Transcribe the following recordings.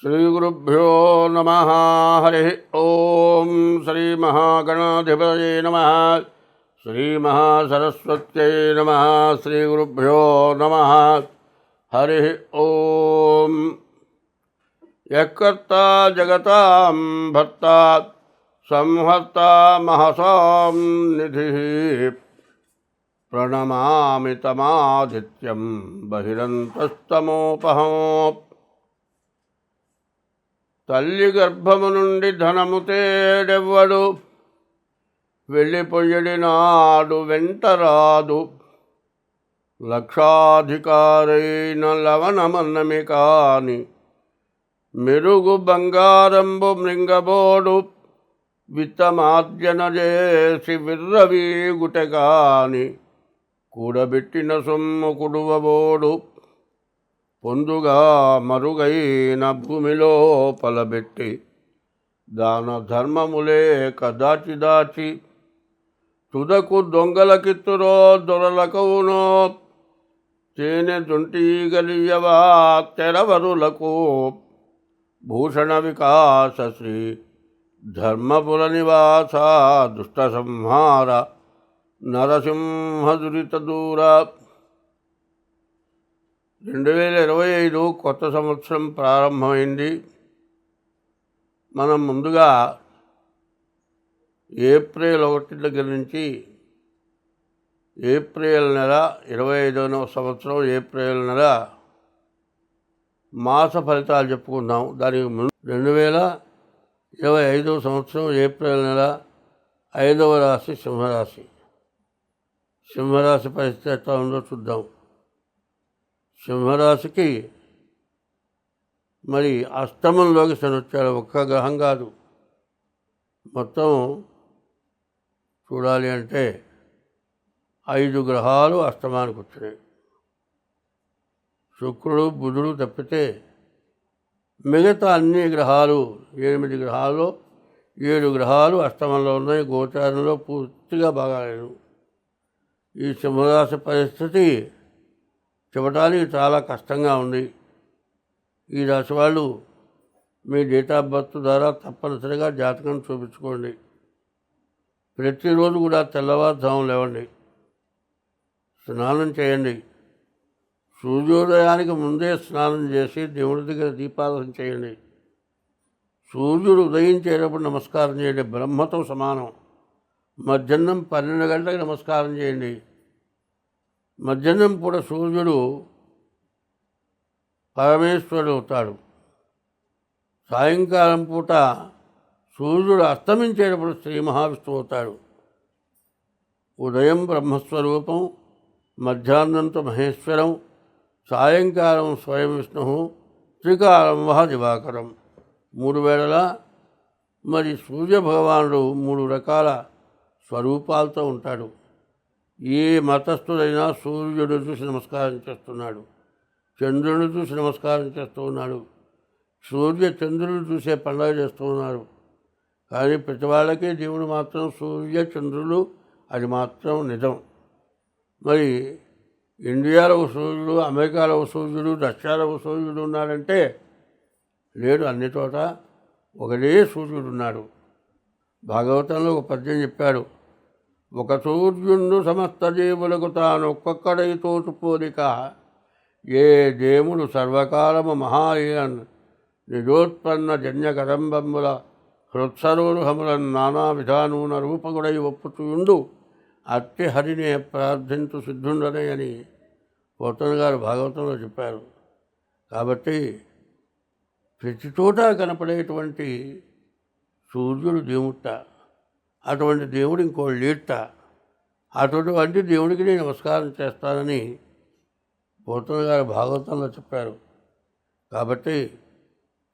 श्रीगुरुभ्यो नमः। हरि ॐ श्रीमहागणाधिपतये नमः। श्रीमहासरस्वत्यै नमः। श्रीगुरुभ्यो नमः। हरिः ॐ यः कर्ता जगतां भर्ता संहर्ता महसां निधिः प्रणमामि तमादित्यं बहिरन्तस्तमोपहम्। తల్లి గర్భము నుండి ధనము తేడెవ్వడు. వెళ్ళిపోయడి నాడు వెంట రాదు. లక్షాధికారైన లవణమన్నమి కాని మెరుగు బంగారంబు మృంగబోడు. విత్తమార్జన చేసి విర్రవీగుట కాని కూడబెట్టిన సొమ్ము కుడువబోడు. పొందుగా మరుగైన భూమిలో పలబెట్టి దాన ధర్మములే కదాచి దాచి తుదకు దొంగలకిత్తురో దొరలకవునో తేనె దుంటీగలియవా తెరవరులకు భూషణ వికాస శ్రీ ధర్మపుర నివాస దుష్ట సంహార నరసింహ దురిత దూర రెండు వేల ఇరవై ఐదు కొత్త సంవత్సరం ప్రారంభమైంది. మనం ముందుగా ఏప్రిల్ ఒకటి దగ్గర నుంచి ఏప్రిల్ నెల ఇరవై ఐదవ సంవత్సరం ఏప్రిల్ నెల మాస ఫలితాలు చెప్పుకుందాం. దానికి ముందు రెండు వేల ఇరవై ఐదవ సంవత్సరం ఏప్రిల్ నెల ఐదవ రాశి సింహరాశి. సింహరాశి పరిస్థితి ఎట్లా ఉందో చూద్దాం. సింహరాశికి మరి అష్టమంలోకి శని వచ్చాడు. ఒక్క గ్రహం కాదు. మొత్తం చూడాలి అంటే ఐదు గ్రహాలు అష్టమానికి వచ్చినాయి. శుక్రుడు బుధుడు తప్పితే మిగతా అన్ని గ్రహాలు ఎనిమిది గ్రహాలు ఏడు గ్రహాలు అష్టమంలో ఉన్నాయి. గోచారంలో పూర్తిగా బాగాలేదు. ఈ సింహరాశి పరిస్థితి చూడటానికి చాలా కష్టంగా ఉంది. ఈ రాశి వాళ్ళు మీ డేట్ ఆఫ్ బర్త్ ద్వారా తప్పనిసరిగా జాతకం చూపించుకోండి. ప్రతిరోజు కూడా తెల్లవారుజాము లేవండి. స్నానం చేయండి. సూర్యోదయానికి ముందే స్నానం చేసి దేవుడి దగ్గర దీపారాధన చేయండి. సూర్యుడు ఉదయించేటప్పుడు నమస్కారం చేయండి. బ్రహ్మతో సమానం. మధ్యాహ్నం పన్నెండు గంటలకు నమస్కారం చేయండి. మధ్యాహ్నం పూట సూర్యుడు పరమేశ్వరుడు అవుతాడు. సాయంకాలం పూట సూర్యుడు అస్తమించేటప్పుడు శ్రీ మహావిష్ణువు అవుతాడు. ఉదయం బ్రహ్మస్వరూపం మధ్యాహ్నంతో మహేశ్వరం సాయంకాలం స్వయం విష్ణువు త్రికాలం వహ దివాకరం. మూడు వేళల మరి సూర్య భగవానుడు మూడు రకాల స్వరూపాలతో ఉంటాడు. ఏ మతస్థుడైనా సూర్యుడు చూసి నమస్కారం చేస్తున్నాడు చంద్రుని చూసి నమస్కారం చేస్తూ ఉన్నాడు సూర్య చంద్రుడు చూసే పండుగ చేస్తూ ఉన్నారు. కానీ ప్రతి వాళ్ళకి దేవుడు మాత్రం సూర్య చంద్రులు అది మాత్రం నిజం. మరి ఇండియాలో ఒక సూర్యుడు అమెరికాలో ఒక సూర్యుడు రష్యాలో ఒక సూర్యుడు ఉన్నాడంటే లేడు అన్ని చోట ఒకటే సూర్యుడు ఉన్నాడు. భాగవతంలో ఒక పద్యం చెప్పాడు ఒక సూర్యుండు సమస్త జీవులకు తాను ఒక్కొక్కడై తోటు ఏ దేముడు సర్వకాలము మహాయన్ నిజోత్పన్న జన్య కదంబంబుల హృత్సరోహములను నానా విధానమున రూపకుడై ఒప్పుచుండు. అట్టి హరినే ప్రార్థించు సిద్ధుండనే అని పోతన గారు భాగవతంలో చెప్పారు. కాబట్టి ప్రతి చోట కనపడేటువంటి సూర్యుడు దేవుట అటువంటి దేవుడు ఇంకో లీట. అటువంటి దేవుడికి నేను నమస్కారం చేస్తానని పోతన గారు భాగవతంలో చెప్పారు. కాబట్టి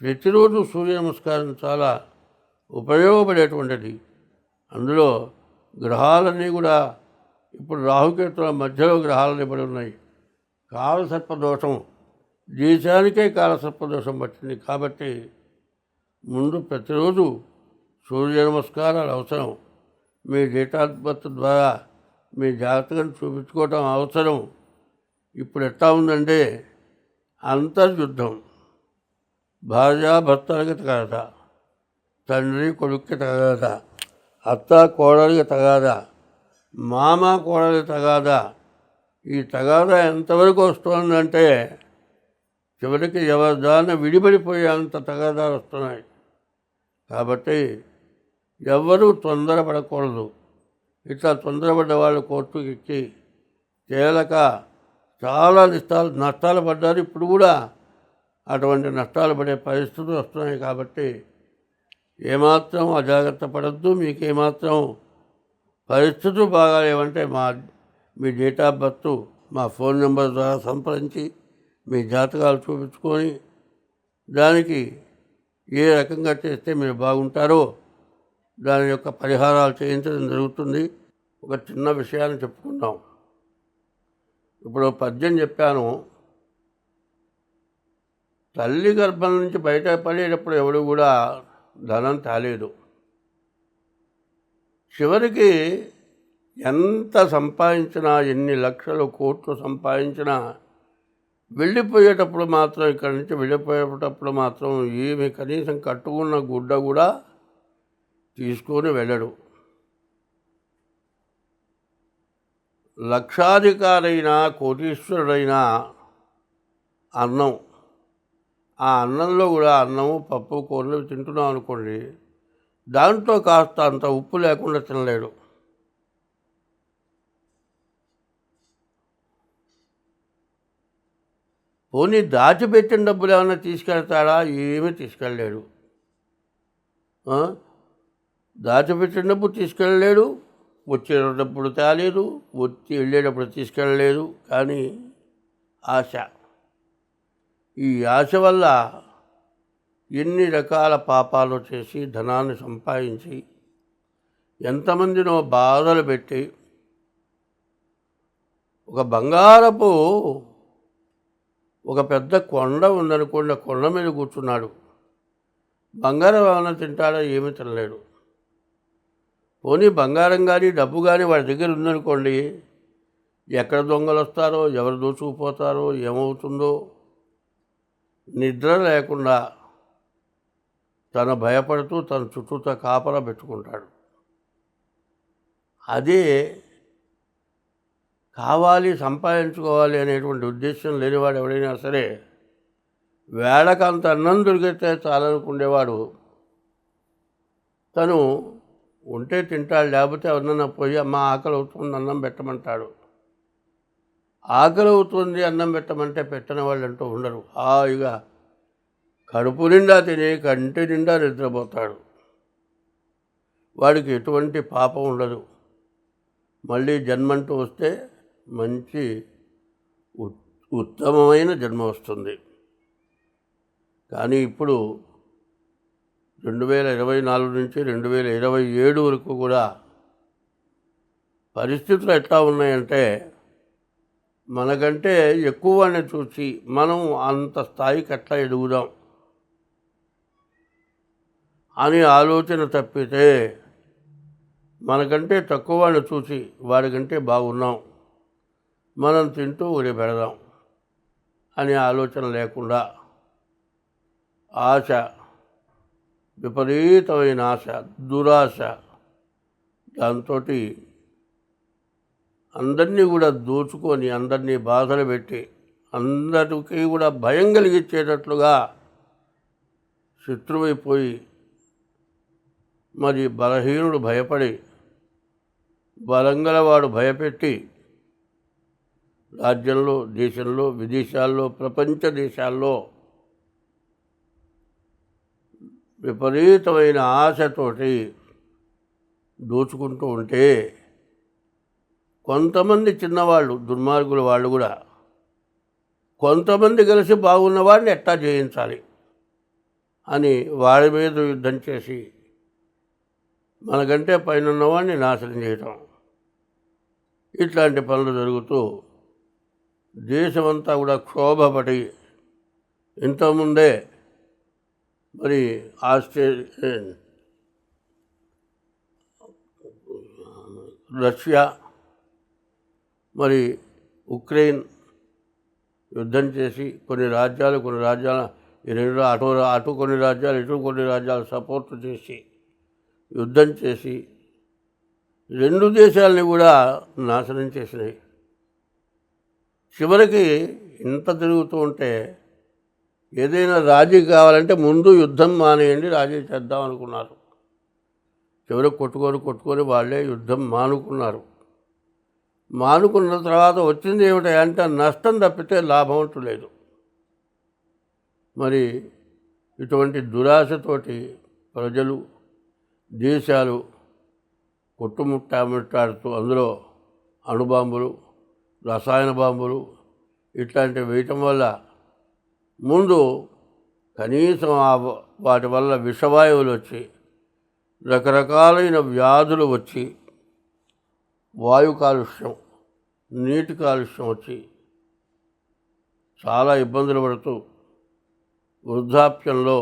ప్రతిరోజు సూర్య నమస్కారం చాలా ఉపయోగపడేటువంటిది. అందులో గ్రహాలన్నీ కూడా ఇప్పుడు రాహుకేతుల మధ్యలో గ్రహాలు పడి ఉన్నాయి. కాలసర్పదోషం దేశానికే కాలసర్పదోషం పట్టింది. కాబట్టి ముందు ప్రతిరోజు సూర్య నమస్కారాలు అవసరం. మీ డేట్ ద్వారా మీ జాతకం చూపించుకోవటం అవసరం. ఇప్పుడు ఎట్లా ఉందంటే అంతర్యుద్ధం. భార్యాభర్తలకి తగాద. తండ్రి కొడుక్కి తగాద. అత్త కోడలికి తగాద. మామ కోడలికి తగాద. ఈ తగాద ఎంతవరకు వస్తుందంటే చివరికి ఎవరి దాన్ని విడిపడిపోయేంత తగాదాలు వస్తున్నాయి. కాబట్టి ఎవ్వరూ తొందరపడకూడదు. ఇట్లా తొందరపడ్డ వాళ్ళు కోర్టుకి ఎక్కి తేలక చాలా నష్టాలు నష్టాలు పడ్డారు. ఇప్పుడు కూడా అటువంటి నష్టాలు పడే పరిస్థితులు వస్తున్నాయి కాబట్టి ఏమాత్రం అజాగ్రత్త పడద్దు. మీకు ఏమాత్రం పరిస్థితులు బాగాలేవంటే మా మీ డేట్ ఆఫ్ బర్త్ మా ఫోన్ నెంబర్ ద్వారా సంప్రదించి మీ జాతకాలు చూపించుకొని దానికి ఏ రకంగా చేస్తే మీరు బాగుంటారో దాని యొక్క పరిహారాలు చేయించడం జరుగుతుంది. ఒక చిన్న విషయాన్ని చెప్పుకుందాం. ఇప్పుడు పద్యం చెప్పాను. తల్లి గర్భం నుంచి బయటపడేటప్పుడు ఎవడు కూడా ధనం తాలేదు. చివరికి ఎంత సంపాదించినా ఎన్ని లక్షలు కోట్లు సంపాదించినా వెళ్ళిపోయేటప్పుడు మాత్రం ఇక్కడి నుంచి వెళ్ళిపోయేటప్పుడు మాత్రం ఏమి కనీసం కట్టుకున్న గుడ్డ కూడా తీసుకొని వెళ్ళడు. లక్షాధికారైనా కోటీశ్వరుడైనా అన్నం. ఆ అన్నంలో కూడా అన్నము పప్పు కూరలు తింటున్నాం అనుకోండి దాంట్లో కాస్త అంత ఉప్పు లేకుండా తినలేడు. పోనీ దాచిపెట్టిన డబ్బులు ఏమైనా తీసుకెళ్తాడా? ఏమీ తీసుకెళ్ళలేడు. దాచిపెట్టినప్పుడు తీసుకెళ్ళలేడు వచ్చేటప్పుడు తేలేదు వచ్చి వెళ్ళేటప్పుడు తీసుకెళ్ళలేదు. కానీ ఆశ. ఈ ఆశ వల్ల ఎన్ని రకాల పాపాలు చేసి ధనాన్ని సంపాదించి ఎంతమందినో బాధలు పెట్టి ఒక బంగారపు ఒక పెద్ద కొండ ఉందనుకోండి కొండ మీద కూర్చున్నాడు. బంగారం ఏమైనా తింటాడో? ఏమీ తినలేడు. పోనీ బంగారం కానీ డబ్బు కానీ వాడి దగ్గర ఉందనుకోండి ఎక్కడ దొంగలు వస్తారో ఎవరు దోచుకుపోతారో ఏమవుతుందో నిద్ర లేకుండా తను భయపడుతూ తన చుట్టూతో కాపలా పెట్టుకుంటాడు. అదే కావాలి సంపాదించుకోవాలి అనేటువంటి ఉద్దేశం లేనివాడు ఎవడైనా సరే వేళకు అంత అన్నం దొరికితే చాలనుకునేవాడు తను ఉంటే తింటాడు లేకపోతే ఎవరినన్నా పోయి అమ్మ ఆకలి అవుతుంది అన్నం పెట్టమంటాడు. ఆకలి అవుతుంది అన్నం పెట్టమంటే పెట్టని వాళ్ళు అంటూ ఉండరు. హాయిగా కడుపు నిండా తిని కంటి నిండా నిద్రపోతాడు. వాడికి ఎటువంటి పాపం ఉండదు. మళ్ళీ జన్మంటూ వస్తే మంచి ఉత్- ఉత్తమమైన జన్మ వస్తుంది. కానీ ఇప్పుడు రెండు వేల ఇరవై నాలుగు నుంచి రెండు వేల ఇరవై ఏడు వరకు కూడా పరిస్థితులు ఎట్లా ఉన్నాయంటే మనకంటే ఎక్కువ వాడిని చూసి మనం అంత స్థాయికి ఎట్లా ఎదుగుదాం అని ఆలోచన తప్పితే మనకంటే తక్కువ వాడిని చూసి వాడికంటే బాగున్నాం మనం తింటూ ఊరి పెడదాం అనే ఆలోచన లేకుండా ఆశ విపరీతమైన ఆశ దురాశ. దాంతో అందరినీ కూడా దోచుకొని అందరినీ బాధలు పెట్టి అందరికీ కూడా భయం కలిగించేటట్లుగా శత్రువైపోయి మరి బలహీనుడు భయపడి బలంగలవాడు భయపెట్టి రాజ్యంలో దేశంలో విదేశాల్లో ప్రపంచ దేశాల్లో విపరీతమైన ఆశతోటి దోచుకుంటూ ఉంటే కొంతమంది చిన్నవాళ్ళు దుర్మార్గుల వాళ్ళు కూడా కొంతమంది కలిసి బాగున్న వాడిని ఎట్టా జయించాలి అని వాడి మీద యుద్ధం చేసి మనకంటే పైన ఉన్నవాడిని నాశనం చేయటం. ఇట్లాంటి పనులు జరుగుతూ దేశమంతా కూడా క్షోభపడి ఇంతకుముందే మరి ఆస్ట్రేలియా రష్యా మరి ఉక్రెయిన్ యుద్ధం చేసి కొన్ని రాజ్యాలు కొన్ని రాజ్యాల ఈ రెండు అటు అటు కొన్ని రాజ్యాలు ఇటు కొన్ని రాజ్యాలు సపోర్ట్ చేసి యుద్ధం చేసి రెండు దేశాలని కూడా నాశనం చేసినాయి. చివరికి ఇంత తిరుగుతూ ఉంటే ఏదైనా రాజీ కావాలంటే ముందు యుద్ధం మానేయండి రాజీ చేద్దాం అనుకున్నారు. చివరికి కొట్టుకొని కొట్టుకొని వాళ్ళే యుద్ధం మానుకున్నారు. మానుకున్న తర్వాత వచ్చింది ఏమిటంటే అంటే నష్టం తప్పితే లాభం అంటూ లేదు. మరి ఇటువంటి దురాశతోటి ప్రజలు దేశాలు కొట్టుముట్టాముట్టాడుతూ అందులో అణుబాంబులు రసాయన బాంబులు ఇట్లాంటివి వేయటం వల్ల ముందు కనీసం ఆ వాటి వల్ల విషవాయువులు వచ్చి రకరకాలైన వ్యాధులు వచ్చి వాయు కాలుష్యం నీటి కాలుష్యం వచ్చి చాలా ఇబ్బందులు పడుతూ వృద్ధాప్యంలో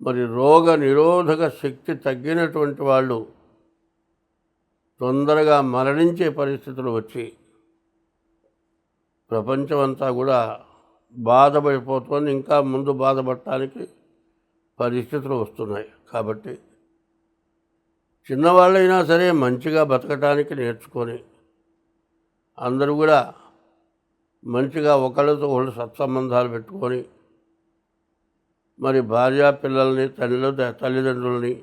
మరి రోగ నిరోధక శక్తి తగ్గినటువంటి వాళ్ళు తొందరగా మరణించే పరిస్థితులు వచ్చి ప్రపంచమంతా కూడా బాధపడిపోతుంది. ఇంకా ముందు బాధపడటానికి పరిస్థితులు వస్తున్నాయి. కాబట్టి చిన్నవాళ్ళైనా సరే మంచిగా బతకటానికి నేర్చుకొని అందరూ కూడా మంచిగా ఒకళ్ళతో ఒకళ్ళు సత్సంబంధాలు పెట్టుకొని మరి భార్య పిల్లల్ని తల్లి తల్లిదండ్రుల్ని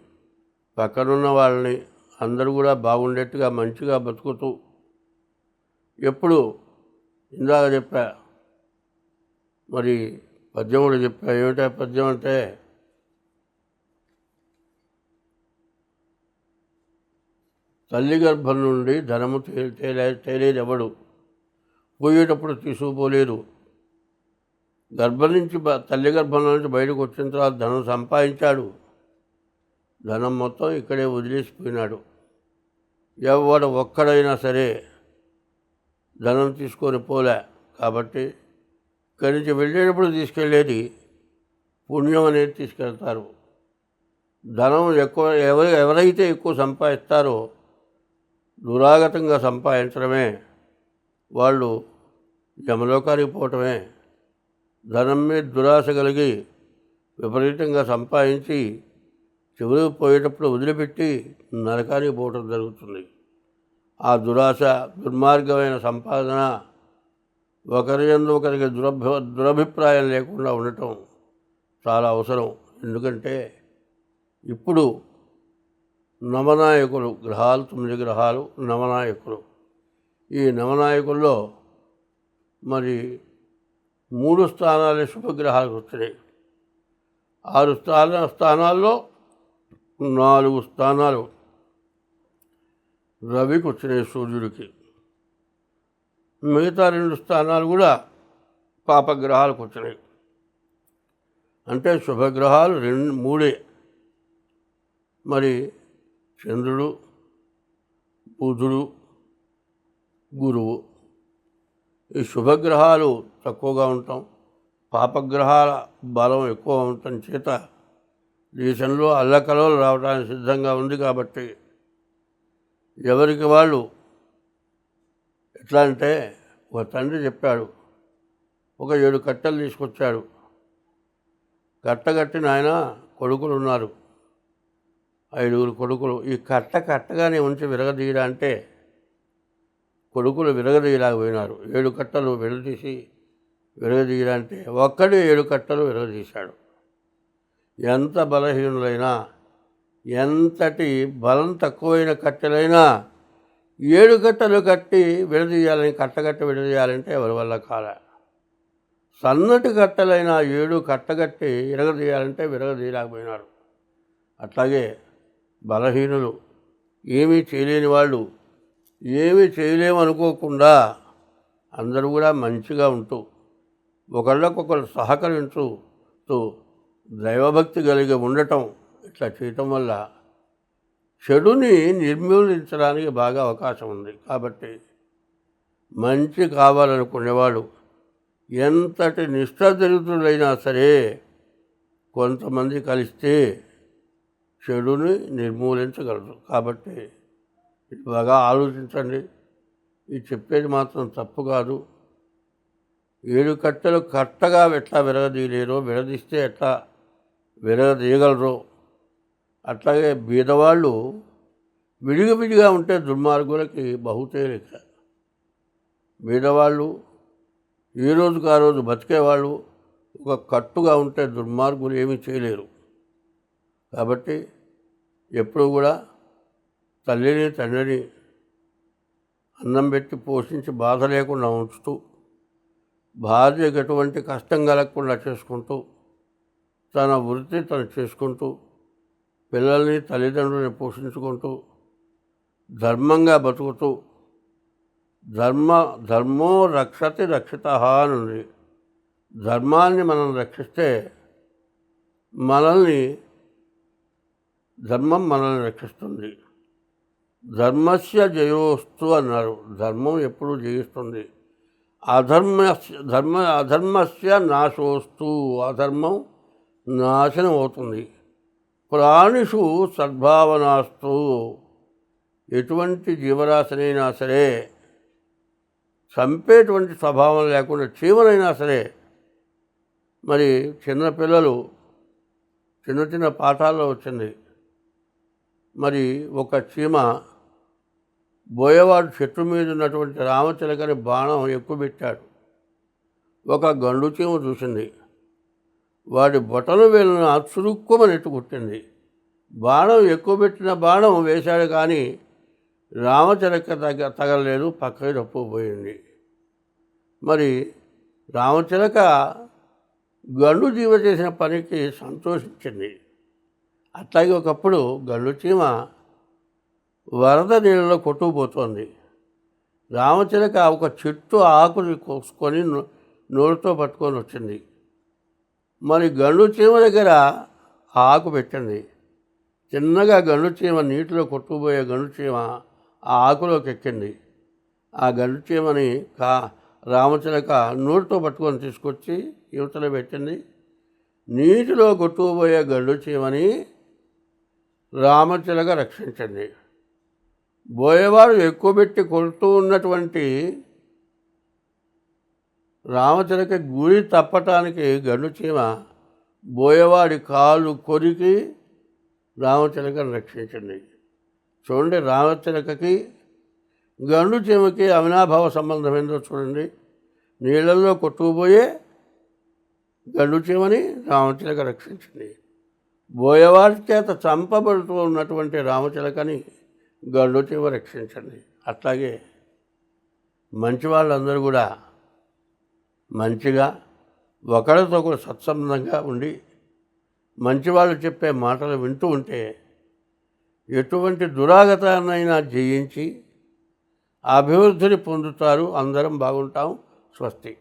పక్కనున్న వాళ్ళని అందరూ కూడా బాగుండేట్టుగా మంచిగా బతుకుతూ ఎప్పుడు ఇందాక చెప్పా మరి పద్యం కూడా చెప్పా. ఏమిటా పద్యం అంటే? తల్లి గర్భం నుండి ధనము తే- తేలే తేలేదెవడు? పోయేటప్పుడు తీసుకుపోలేదు. గర్భం నుంచి తల్లి గర్భంలో నుంచి బయటకు వచ్చిన తర్వాత ధనం సంపాదించాడు. ధనం మొత్తం ఇక్కడే వదిలేసిపోయినాడు. ఎవడు ఒక్కడైనా సరే ధనం తీసుకొని పోలే. కాబట్టి ఇక్కడి నుంచి వెళ్ళేటప్పుడు తీసుకెళ్ళేది పుణ్యం అనేది తీసుకెళ్తారు. ధనం ఎక్కువ ఎవరు ఎవరైతే ఎక్కువ సంపాదిస్తారో దురాగతంగా సంపాదించడమే వాళ్ళు యమలోకానికి పోవటమే. ధనం మీద దురాశ కలిగి విపరీతంగా సంపాదించి చివరికి పోయేటప్పుడు వదిలిపెట్టి నరకానికి పోవటం జరుగుతుంది. ఆ దురాశ దుర్మార్గమైన సంపాదన ఒకరి ఎందు ఒకరికి దురభి దురభిప్రాయం లేకుండా ఉండటం చాలా అవసరం. ఎందుకంటే ఇప్పుడు నవనాయకులు గ్రహాలు తొమ్మిది గ్రహాలు నవనాయకులు. ఈ నవనాయకుల్లో మరి మూడు స్థానాలే శుభగ్రహాలు వచ్చినాయి ఆరు స్థాన స్థానాల్లో నాలుగు స్థానాలు రవికి వచ్చినాయి సూర్యుడికి. మిగతా రెండు స్థానాలు కూడా పాపగ్రహాలకు వచ్చినాయి. అంటే శుభగ్రహాలు రెండు మూడే. మరి చంద్రుడు బుధుడు గురువు. ఈ శుభగ్రహాలు తక్కువగా ఉంటాం. పాపగ్రహాల బలం ఎక్కువ ఉండటం చేత దేశంలో అల్లకలలు రావడానికి సిద్ధంగా ఉంది కాబట్టి ఎవరికి వాళ్ళు ఎట్లా అంటే ఒక తండ్రి చెప్పాడు ఒక ఏడు కట్టెలు తీసుకొచ్చాడు. కట్టగట్టిన ఆయన కొడుకులు ఉన్నారు. ఐదుగురు కొడుకులు. ఈ కట్ట కట్టగానే ఉంచి విరగదీయడా అంటే కొడుకులు విరగదీయలేకపోయినారు. ఏడు కట్టలు విడదీసి విరగదీయడా అంటే ఒక్కడు ఏడు కట్టలు విరగదీశాడు. ఎంత బలహీనులైనా ఎంతటి బలం తక్కువైన కట్టెలైనా ఏడు కట్టలు కట్టి విడదీయాలని కట్టగట్టి విడదీయాలంటే ఎవరి వల్ల కాల. సన్నటి కట్టెలైన ఏడు కట్టగట్టి విరగదీయాలంటే విరగదీయలేకపోయినారు. అట్లాగే బలహీనులు ఏమీ చేయలేని వాళ్ళు ఏమీ చేయలేమనుకోకుండా అందరూ కూడా మంచిగా ఉంటూ ఒకళ్ళకొకరు సహకరించు తూ దైవభక్తి కలిగి ఉండటం ఇట్లా చేయటం వల్ల చెడుని నిర్మూలించడానికి బాగా అవకాశం ఉంది. కాబట్టి మంచి కావాలనుకునేవాడు ఎంతటి నిష్ఠదరిద్రులైనా సరే కొంతమంది కలిస్తే చెడుని నిర్మూలించగలరు. కాబట్టి ఇది బాగా ఆలోచించండి. ఇది చెప్పేది మాత్రం తప్పు కాదు. ఏడు కట్టెలు కట్టగా ఎట్లా విరగదీయలేరో విడదీస్తే ఎట్లా విరగదీయగలరో అట్లాగే బీదవాళ్ళు విడిగా విడిగా ఉంటే దుర్మార్గులకి బహుతేలిక. బీదవాళ్ళు ఈ రోజుకు ఆ రోజు బతికేవాళ్ళు ఒక కట్టుగా ఉంటే దుర్మార్గులు ఏమీ చేయలేరు. కాబట్టి ఎప్పుడు కూడా తల్లిని తండ్రిని అన్నం పెట్టి పోషించి బాధ లేకుండా ఉంచుతూ భార్యకు ఎటువంటి కష్టం కలగకుండా చేసుకుంటూ తన వృత్తి తను చేసుకుంటూ పిల్లల్ని తల్లిదండ్రుల్ని పోషించుకుంటూ ధర్మంగా బతుకుతూ ధర్మ ధర్మో రక్షతి రక్షిత అని ఉంది. ధర్మాన్ని మనం రక్షిస్తే మనల్ని ధర్మం మనల్ని రక్షిస్తుంది. ధర్మస్య జయోస్తు అన్నారు. ధర్మం ఎప్పుడు జయిస్తుంది. అధర్మ ధర్మ అధర్మస్య నాశోస్తు. అధర్మం నాశనం అవుతుంది ప్రాణిషు సద్భావనాస్తు. ఎటువంటి జీవరాశినైనా సరే చంపేటువంటి స్వభావం లేకుండా చీమనైనా సరే మరి చిన్నపిల్లలు చిన్న చిన్న పాఠాల్లో వచ్చింది. మరి ఒక చీమ బోయవాడు చెట్టు మీద ఉన్నటువంటి రామచిలకని బాణం ఎక్కువ పెట్టాడు. ఒక గండు చీమ చూసింది. వాడి బొటను వేలను చురుక్కుమని ఎట్టు కుట్టింది. బాణం ఎక్కువ పెట్టిన బాణం వేశాడు కానీ రామచిలక తగ్గ తగలలేదు పక్కకి తప్పుపోయింది మరి రామచిలక గండు జీవ చేసిన పనికి సంతోషించింది. అట్లాగే ఒకప్పుడు గండు చీమ వరద నీళ్ళలో కొట్టుకుపోతోంది. రామచిలక ఒక చెట్టు ఆకుని కోసుకొని నో- నోటితో పట్టుకొని వచ్చింది. మరి గండు చీమ దగ్గర ఆకు పెట్టింది చిన్నగా గండు చీమ నీటిలో కొట్టుకుపోయే గండు చీమ ఆ ఆకులోకి ఎక్కింది ఆ గండు చీమని కా రామచిలక నోటితో పట్టుకొని తీసుకొచ్చి యువతలో పెట్టింది నీటిలో కొట్టుకుపోయే గండు చీమని రామచిలక రక్షించండి. బోయేవారు ఎక్కువ పెట్టి కొడుతూ ఉన్నటువంటి రామచిలక గురి తప్పటానికి గండుచీమ బోయవాడి కాలు కొరికి రామచిలకను రక్షించింది చూడండి రామచిలకకి గండు చీమకి అవినాభావ సంబంధం ఏందో చూడండి. నీళ్ళల్లో కొట్టుకుపోయే గండు చీమని రామచిలక రక్షించింది బోయవారి చేత చంపబడుతూ ఉన్నటువంటి రామచిలకని గండు చీమ రక్షించండి. అట్లాగే మంచి వాళ్ళందరూ కూడా మంచిగా ఒకరితో ఒకరు సత్సంబంధంగా ఉండి మంచివాళ్ళు చెప్పే మాటలు వింటూ ఉంటే ఎటువంటి దురాగతాన్నైనా జయించి అభివృద్ధిని పొందుతారు అందరం బాగుంటాం స్వస్తి.